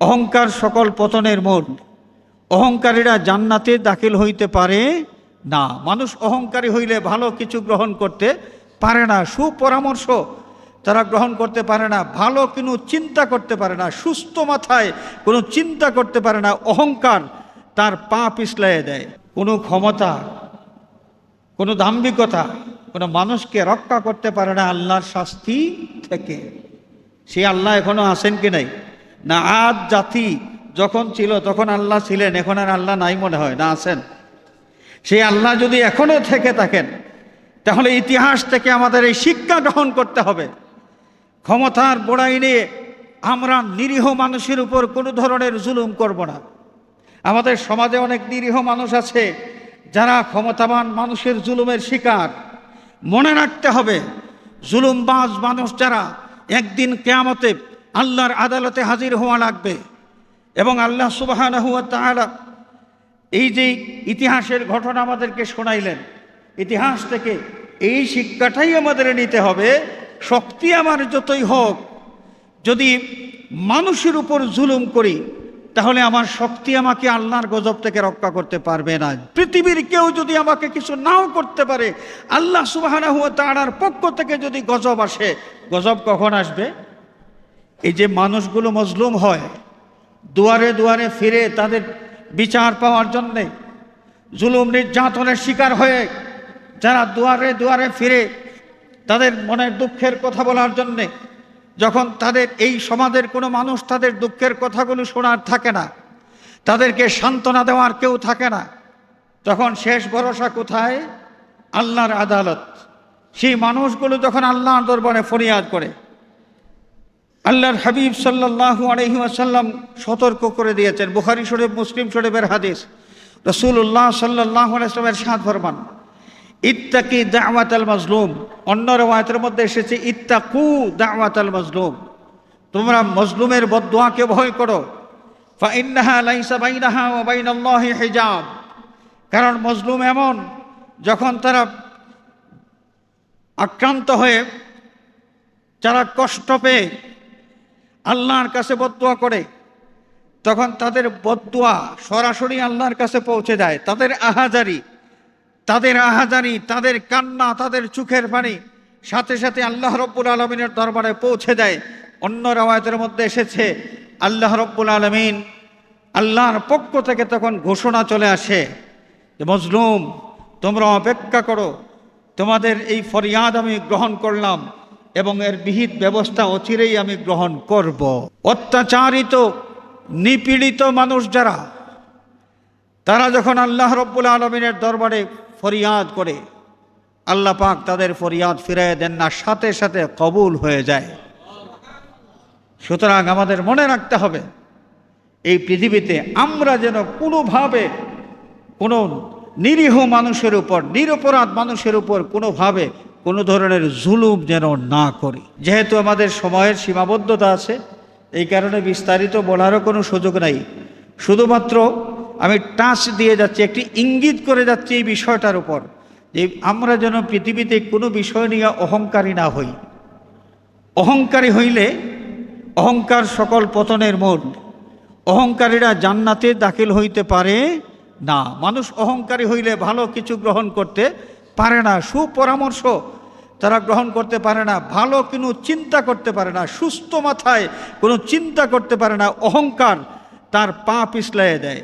অহংকার সকল পতনের মূল অহংকারীরা জান্নাতে দাখিল হইতে পারে না। মানুষ অহংকারী হইলে ভালো কিছু গ্রহণ করতে পারে না। সুপরামর্শ তারা গ্রহণ করতে পারে না। ভালো কোনো চিন্তা করতে পারে না। সুস্থ মাথায় কোনো চিন্তা করতে পারে না। অহংকার তার পা পিছলাইয়ে দেয়। কোনো ক্ষমতা, কোনো দাম্ভিকতা, কোনো মানুষকে রক্ষা করতে পারে না আল্লাহর শাস্তি থেকে। সে আল্লাহ এখনও আসেন কি নাই? না আজ জাতি যখন ছিল, তখন আল্লাহ ছিলেন, এখন আর আল্লাহ নাই মনে হয়, না আছেন? সেই আল্লাহ যদি এখনও থেকে থাকেন, তাহলে ইতিহাস থেকে আমাদের এই শিক্ষা গ্রহণ করতে হবে। ক্ষমতার বড়াই নিয়ে আমরা নিরীহ মানুষের উপর কোনো ধরনের জুলুম করব না। আমাদের সমাজে অনেক নিরীহ মানুষ আছে, যারা ক্ষমতাবান মানুষের জুলুমের শিকার। মনে রাখতে হবে, জুলুমবাজ মানুষ যারা একদিন কেয়ামতে আল্লাহর আদালতে হাজির হওয়া লাগবে। এবং আল্লাহ সুবাহ এই যে ইতিহাসের ঘটনা আমাদেরকে শোনাইলেন, ইতিহাস থেকে এই শিক্ষাটাই আমাদের নিতে হবে, শক্তি আমার যতই হোক, যদি মানুষের উপর জুলুম করি, তাহলে আমার শক্তি আমাকে আল্লাহর গজব থেকে রক্ষা করতে পারবে না। পৃথিবীর কেউ যদি আমাকে কিছু নাও করতে পারে, আল্লাহ সুবাহ পক্ষ থেকে যদি গজব আসে, গজব কখন আসবে? এই যে মানুষগুলো মজলুম হয়, দুয়ারে দুয়ারে ফিরে তাদের বিচার পাওয়ার জন্যে জুলুম নির্যাতনের শিকার হয়ে যারা দুয়ারে দুয়ারে ফিরে তাদের মনের দুঃখের কথা বলার জন্যে, যখন তাদের এই সমাজের কোনো মানুষ তাদের দুঃখের কথাগুলো শোনার থাকে না, তাদেরকে সান্ত্বনা দেওয়ার কেউ থাকে না, তখন শেষ ভরসা কোথায়? আল্লাহর আদালত। সেই মানুষগুলো যখন আল্লাহর দরবারে ফরিয়াদ করে আল্লাহর হাবিব সাল্লাহ আলহি আসাল্লাম সতর্ক করে দিয়েছেন। বুখারি শরীফ, মুসলিম শরীফের হাদিস। রসুল্লাহ সাল্লাহ আলাইসলামের সাত ফরমান, ইত্তাকি দাওয়াত আল মাজলুম। অন্য রেওয়ায়তের মধ্যে এসেছে, ইত্তাকু দাওয়াত আল মাজলুম। তোমরা মজলুমের বদুয়াকে ভয় করো। হিজাব। কারণ মজলুম এমন, যখন তারা আক্রান্ত হয়ে, যারা কষ্ট পেয়ে আল্লাহর কাছে বদুয়া করে, তখন তাদের বদুয়া সরাসরি আল্লাহর কাছে পৌঁছে যায়। তাদের আহাজারি তাদের আহাজারি, তাদের কান্না, তাদের চোখের পানি সাথে সাথে আল্লাহ রব্বুল আলমিনের দরবারে পৌঁছে দেয়। অন্য রাওয়ায়তের মধ্যে এসেছে, আল্লাহ রব্বুল আলমিন আল্লাহর পক্ষ থেকে তখন ঘোষণা চলে আসে যে, মজলুম, তোমরা অপেক্ষা করো, তোমাদের এই ফরিয়াদ আমি গ্রহণ করলাম। এবং এর বিহিত ব্যবস্থা অচিরেই আমি গ্রহণ করব। অত্যাচারিত, নিপীড়িত মানুষ যারা, তারা যখন আল্লাহ রব্বুল আলমিনের দরবারে ফরিয়াদ করে, আল্লাহ পাক তাদের ফরিয়াদ ফিরিয়ে দেন না, সাথে সাথে কবুল হয়ে যায়। সুতরাং আমাদের মনে রাখতে হবে, এই পৃথিবীতে আমরা যেন কোনোভাবে কোনো নিরীহ মানুষের উপর, নিরপরাধ মানুষের উপর কোনোভাবে কোনো ধরনের জুলুম যেন না করি। যেহেতু আমাদের সময়ের সীমাবদ্ধতা আছে, এই কারণে বিস্তারিত বলারও কোনো সুযোগ নাই। শুধুমাত্র আমি টাচ দিয়ে যাচ্ছি, একটি ইঙ্গিত করে যাচ্ছি এই বিষয়টার উপর, যে আমরা যেন পৃথিবীতে কোনো বিষয় নিয়ে অহংকারী না হই। অহংকারী হইলে অহংকার সকল পতনের মূল। অহংকারীরা জান্নাতে দাখিল হইতে পারে না। মানুষ অহংকারী হইলে ভালো কিছু গ্রহণ করতে পারে না। সুপরামর্শ তারা গ্রহণ করতে পারে না, ভালো কোনো চিন্তা করতে পারে না, সুস্থ মাথায় কোনো চিন্তা করতে পারে না, অহংকার তার পা পিছলাইয়ে দেয়।